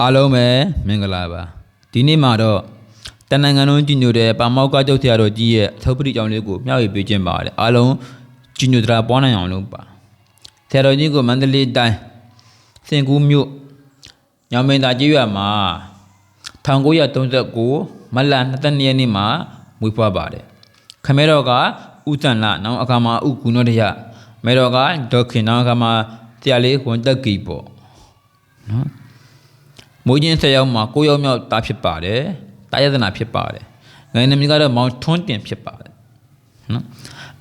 အားလုံးပဲမင်္ဂလာပါဒီနေ့မှာတော့တနင်္ဂနွေလုံးကြီးညိုတဲ့ပါမောက်ကကျုပ်ဆရာတော်ကြီးရဲ့အထုပ်ပတိကြောင့်လေးကိုမျှဝေပေးခြင်းပါတယ်အားလုံးကြီးညိုတရာပွားနိုင်အောင်လုပ်ပါဆရာတော်ကြီးကိုမန္တလေးတိုင်းစင်ကူးမြို့ညောင်မင်းသားကြီးရွာမှာ1939မတ်လ22ရက်နေ့မှာမွေးဖွားပါတယ်ခမဲတော်ကဥတန်လနောင်အခါမှာဥကုနောတရမဲတော်ကဒေါခင်နောင်အခါမှာဆရာလေးဝန်တက်ကီပေါ့နော် မိုးချင်းဆက်ရောက်မှာကိုရောက်မြောက်တာဖြစ်ပါတယ်တာယတနာဖြစ်ပါတယ်ငယ်နမီကတော့မောင်ထွန်းတင်ဖြစ်ပါတယ်နော်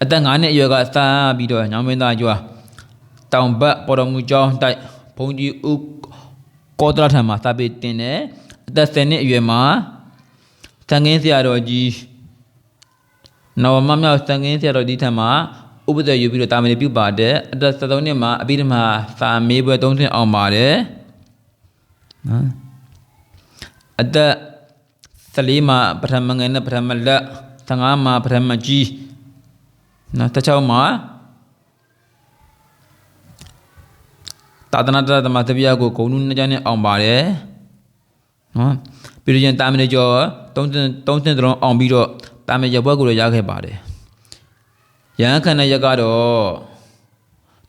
အသက်9နှစ်အရွယ်ကစပြီးတော့ညောင်မင်းသားကျွာတောင်ဘက်ပေါ်တော်မူကျောင်းတိုက်ဘုံကြီးဦးကောတရထံမှာစပစ်တင်တယ်အသက်10နှစ်အရွယ်မှာတန်ငင်းဆရာတော်ကြီးနော်မမြောက်တန်ငင်းဆရာတော်ကြီးထံမှာဥပဒေယူပြီးတော့တာမဏေပြုပါတယ်အသက်73နှစ်မှာအဘိဓမ္မာစာမေးပွဲ3ဆင့်အောင်ပါတယ် နော်အသက်14မှာပထမငယ်နဲ့ပထမလက်15မှာပထမကြီးနော်16မှာတာသနာတရသမတပြားကိုဂုံနုနှစ်ကြနဲ့အောင်ပါတယ်နော်ပြီးတော့ကျရင်တာမဏေကျော်3သင်း3သင်းတလုံးအောင်ပြီးတော့တာမဏေကျော်ဘွက်ကိုလည်းရခဲ့ပါတယ်ရဟန်းခန္ဓာရက်ကတော့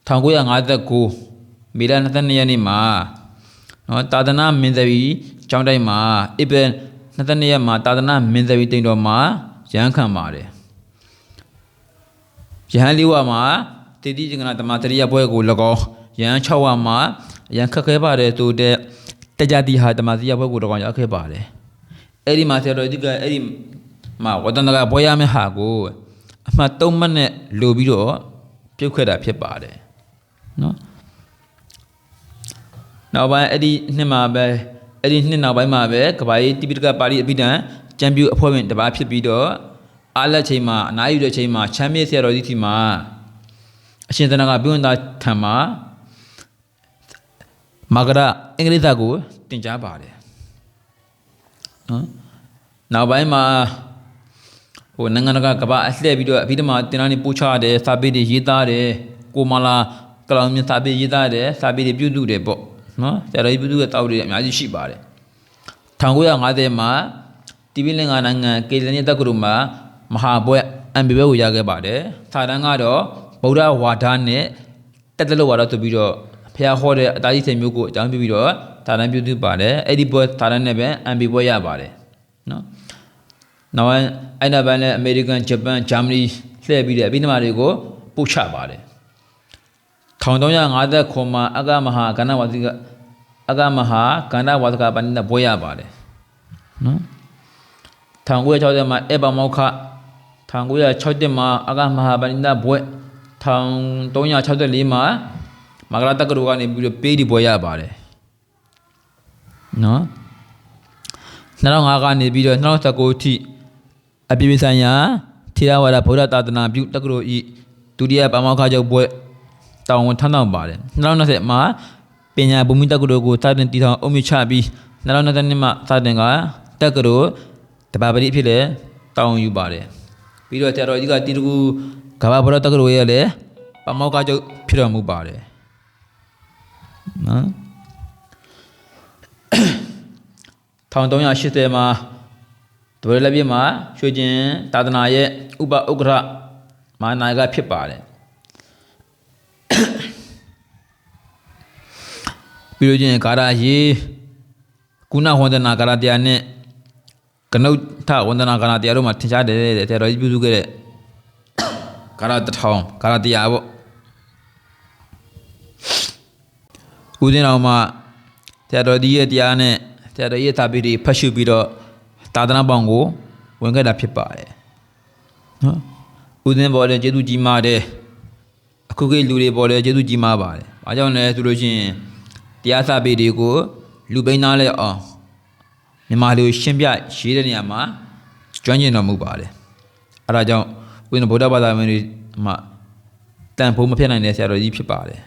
1959မေလ22ရက်နေ့မှာ နော်တာသနာမင်းသမီးကျောင်းတိုက်မှာဧပြီ22ရက်မှာတာသနာမင်းသမီးတိမ်တော်မှာရဟန်းခံပါတယ်ရဟန်းလေးဝါမှာတတိကျင်္ဂနာတမတရိယပွဲကို၎င်းရဟန်း6ဝါမှာရဟန်းခက်ခဲပါတယ်ဆိုတဲ့တကြတိဟာတမတရိယပွဲကို၎င်းရောက်ခဲ့ပါတယ်အဲ့ဒီမှာဆရာတော်ကြီးကအဲ့ဒီမှာဝတ္တန္တကပွဲရမယ့်ဟာကိုအမှတ်3မှတ်နဲ့လိုပြီးတော့ပြုတ်ခဲ့တာဖြစ်ပါတယ်နော် နောက်ပိုင်းအဲ့ဒီနှစ်မှာပဲအဲ့ဒီနှစ်နောက်ပိုင်းမှာပဲကဘာကြီးတိပိဋကပါဠိအပိဒံကျမ်းပြုအဖွဲ့ဝင်တစ်ပါးဖြစ်ပြီးတော့အားလက်ချိန်မှာအနားယူတဲ့ချိန်မှာချမ်းမြေ့ဆရာတော်ကြီးထီမှာအရှင်သနကပြုံးသားထံမှာမာဂရအင်္ဂလိပ်စာကိုတင်ကြားပါတယ်နော်နောက်ပိုင်းမှာဟိုနိုင်ငံတကာကဘာအလှည့်ပြီးတော့အဘိဓမ္မာတင်လာနေပို့ချတယ်စာပေတွေရေးသားတယ်ကိုမာလာကလောင်မြတ်စာပေရေးသားတယ်စာပေတွေပြုစုတယ်ပေါ့ နော်ဆရာတော်ကြီးပြုစုတဲ့တောက်တွေအများကြီးရှိပါတယ်1950မှာတိပိလင်္ကာနိုင်ငံကေဇနီတက္ကသိုလ်မှာမဟာဘွဲ့အမ်ဘီဘဲကိုရခဲ့ပါတယ်စာတန်းကတော့ဗုဒ္ဓဝါဒနဲ့တက်တလို့ဝါဒဆိုပြီးတော့ဖះဟောတဲ့အတားကြီးစိန်မျိုးကိုအကြောင်းပြုပြီးတော့စာတန်းပြုစုပါတယ်အဲ့ဒီဘွဲ့စာတန်းနဲ့ပဲအမ်ဘီဘွဲ့ရပါတယ်နော်နောက်အဲ့ဒါပိုင်းလည်းအမေရိကန်ဂျပန်ဂျာမနီလှည့်ပြီးတဲ့အဘိဓမ္မာတွေကိုပို့ချပါတယ် 1350ခုမှာအဂမဟာကဏ္ဍဝါစီကအဂမဟာကဏ္ဍဝါစကပဏိတဘွဲရပါတယ်နော်1960မှာအေဘမောခ1961မှာအဂမဟာပဏိတဘွဲ1364မှာမဂရတက္ကသိုလ်ကနေပြီးတော့ပေးဒီဘွဲရပါတယ်နော်2005ကနေပြီးတော့2019ထိအပြည်ပြည်ဆိုင်ရာထေရဝါဒဗုဒ္ဓသာသနာပြုတက္ကသိုလ်ဤဒုတိယပါမောက္ခချုပ်ဘွဲ့ တောင်းဝန်ထမ်းဆောင်ပါတယ်2020မှာပညာဘုံမိတက္ကသိုလ်ကိုစတင်တည်ထောင်အုံမြင့်ချပြီး2022မှာစတင်ကတက္ကသိုလ်တပါပတိအဖြစ်လည်းတောင်းယူပါတယ်ပြီးတော့ဆရာတော်ကြီးကတီတကူကမ္ဘာဗုဒ္ဓတက္ကသိုလ်ရဲ့လည်းပါမောက္ခချုပ်ဖြစ်တော်မူပါတယ်နော်1380မှာဒဝရလက်ပြမှာရွှေကျင်သာသနာရဲ့ဥပဥက္ကရမဟာနာယကဖြစ်ပါတယ် ပြီးလို့ချင်းကာရရေးကုဏဝန္ဒနာကာရတရားနဲ့ကနုထဝန္ဒနာကာရတရားတို့မှာထင်ရှားတယ်တဲ့ဆရာတော်ကြီးပြုစုခဲ့တဲ့ကာရတစ်ထောင်ကာရတရားပေါ့ဦးဇင်းတော်မှာဆရာတော်ကြီးရဲ့တရားနဲ့ဆရာတော်ကြီးရဲ့သာပေတွေဖတ်ရှုပြီးတော့သာသနာပေါင်းကိုဝင်ခဲ့တာဖြစ်ပါတယ်နော်ဦးဇင်းပေါ်လည်းကျေးဇူးကြီးမားတယ်အခုခေတ်လူတွေပေါ်လည်းကျေးဇူးကြီးမားပါတယ်ဘာကြောင့်လဲဆိုလို့ရှိရင် တရားစာပေတွေကိုလူပိန်းသားလဲအောင်မြန်မာလူရှင်းပြရေးတဲ့နေရာမှာကျွမ်းကျင်တော်မူပါတယ်အဲဒါကြောင့်ဦးဇင်းဗုဒ္ဓဘာသာဝင်တွေမှာတန်ဖိုးမဖြစ်နိုင်တဲ့ဆရာတော်ကြီးဖြစ်ပါတယ်